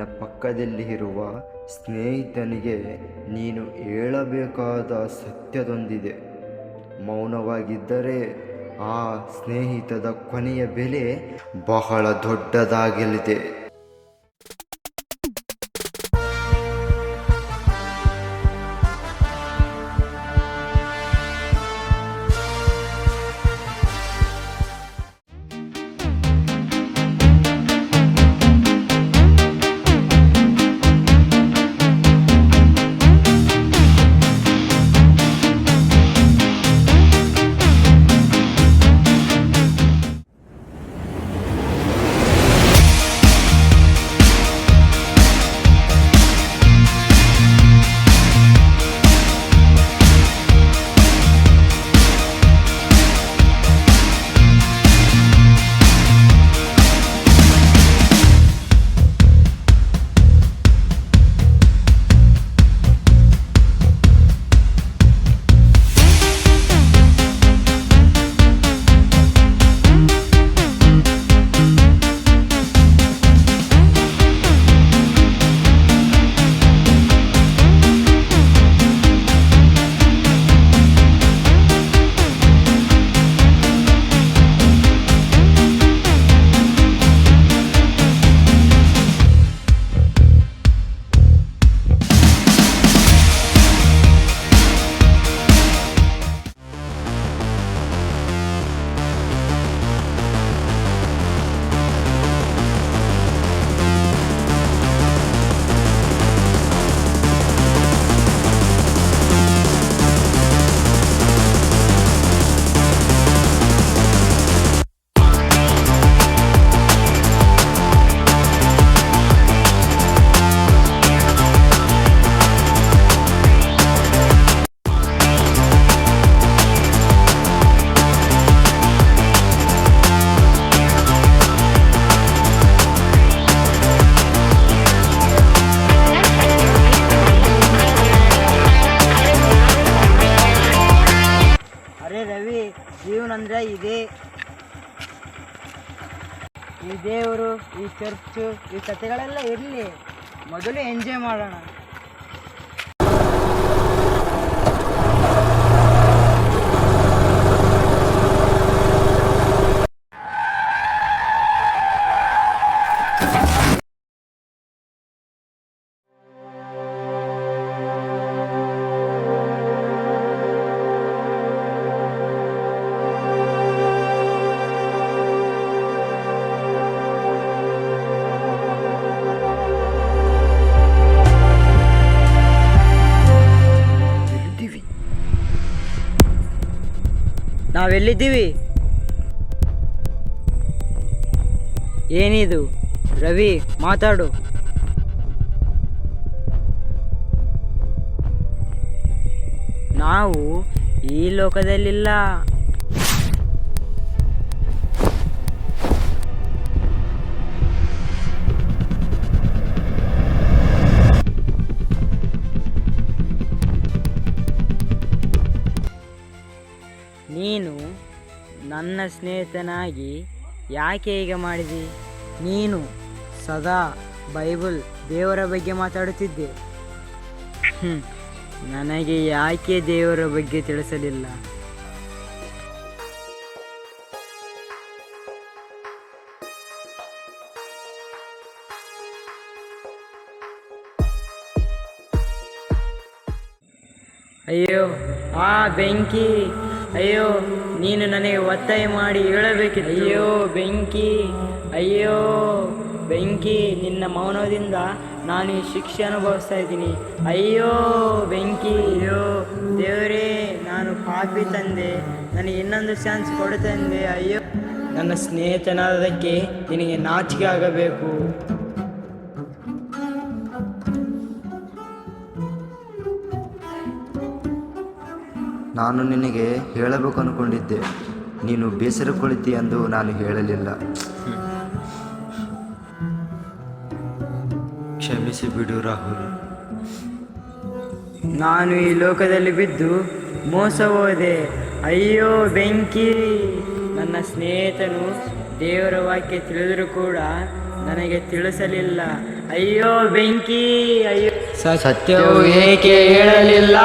ಪಕ್ಕದಲ್ಲಿ ಇರುವ ಸ್ನೇಹಿತನಿಗೆ ನೀನು ಹೇಳಬೇಕಾದ ಸತ್ಯದೊಂದಿದೆ. ಮೌನವಾಗಿದ್ದರೆ ಆ ಸ್ನೇಹಿತದ ಕೊನೆಯ ಬೆಲೆ ಬಹಳ ದೊಡ್ಡದಾಗಲಿದೆ. ಅಂದ್ರೆ ಇದೆ. ಈ ದೇವರು ಈ ಚರ್ಚು ಈ ಕಥೆಗಳೆಲ್ಲ ಇರಲಿ. ಮೊದಲು ಎಂಜಾಯ್ ಮಾಡೋಣ. ನಾವೆಲ್ಲಿದ್ದೀವಿ? ಏನಿದು? ರವಿ ಮಾತಾಡು. ನಾವು ಈ ಲೋಕದಲ್ಲಿಲ್ಲ. ನೀನು ನನ್ನ ಸ್ನೇಹಿತನಾಗಿ ಯಾಕೆ ಈಗ ಮಾಡಿದಿ? ನೀನು ಸದಾ ಬೈಬಲ್ ದೇವರ ಬಗ್ಗೆ ಮಾತಾಡುತ್ತಿದ್ದೆ. ನನಗೆ ಯಾಕೆ ದೇವರ ಬಗ್ಗೆ ತಿಳಿಸಲಿಲ್ಲ? ಅಯ್ಯೋ, ಆ ಬೆಂಕಿ ಅಯ್ಯೋ, ನೀನು ನನಗೆ ಒತ್ತಾಯ ಮಾಡಿ ಹೇಳಬೇಕಿತ್ತು. ಅಯ್ಯೋ, ಬೆಂಕಿ. ಅಯ್ಯೋ, ಬೆಂಕಿ, ನಿನ್ನ ಮೌನದಿಂದ ನಾನು ಈ ಶಿಕ್ಷೆ ಅನುಭವಿಸ್ತಾ ಇದ್ದೀನಿ. ಅಯ್ಯೋ, ಬೆಂಕಿ. ಅಯ್ಯೋ, ದೇವರೇ, ನಾನು ಪಾಪಿ ತಂದೆ. ನನಗೆ ಇನ್ನೊಂದು ಚಾನ್ಸ್ ಕೊಡುತ್ತಂದೆ ತಂದೆ. ಅಯ್ಯೋ. ನನ್ನ ಸ್ನೇಹಿತನಾದಕ್ಕೆ ನಿನಗೆ ನಾಚಿಕೆ ಆಗಬೇಕು. ನಾನು ನಿನಗೆ ಹೇಳಬೇಕು ಅನ್ಕೊಂಡಿದ್ದೆ ನೀನು ಬೇಸರಗೊಳಿತಿ ಎಂದು ನಾನು ಹೇಳಲಿಲ್ಲ. ಕ್ಷಮಿಸಿ ಬಿಡು ರಾಹುಲ್. ನಾನು ಈ ಲೋಕದಲ್ಲಿ ಬಿದ್ದು ಮೋಸ ಹೋದೆ. ಅಯ್ಯೋ ಬೆಂಕಿ. ನನ್ನ ಸ್ನೇಹಿತನು ದೇವರ ವಾಕ್ಯ ತಿಳಿದರೂ ಕೂಡ ನನಗೆ ತಿಳಿಸಲಿಲ್ಲ. ಅಯ್ಯೋ ಬೆಂಕಿ. ಅಯ್ಯೋ. ಸತ್ಯವು ಏಕೆ ಹೇಳಲಿಲ್ಲ?